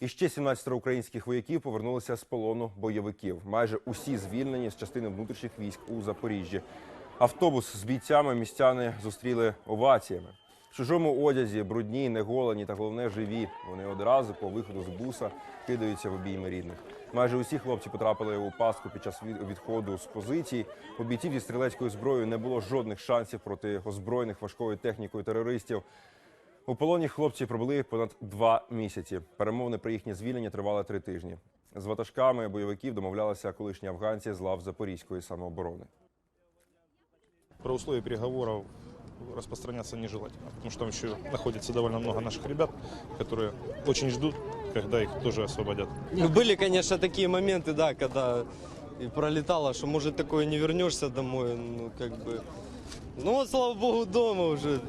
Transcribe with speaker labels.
Speaker 1: І ще 17 українських вояків повернулися з полону бойовиків. Майже усі звільнені з частини внутрішніх військ у Запоріжжі. Автобус з бійцями містяни зустріли оваціями. В чужому одязі, брудні, неголені та головне живі. Вони одразу по виходу з буса кидаються в обійми рідних. Майже усі хлопці потрапили у пастку під час від- відходу з позицій. У бійців зі стрілецькою зброєю не було жодних шансів проти озброєних важкою технікою терористів. У полоні хлопці пробули понад два місяці. Перемовини про їхнє звільнення тривали три тижні. З ватажками бойовиків домовлялися колишні афганці з лав Запорізької самооборони.
Speaker 2: Про условия переговоров распространяться нежелательно, потому что там еще находится довольно много наших ребят, которые очень ждут, когда их тоже освободят.
Speaker 3: Ну, Были, конечно, такие моменты, да, когда и пролетало, что может такое не вернешься домой, ну как бы. Ну вот, слава богу, дома уже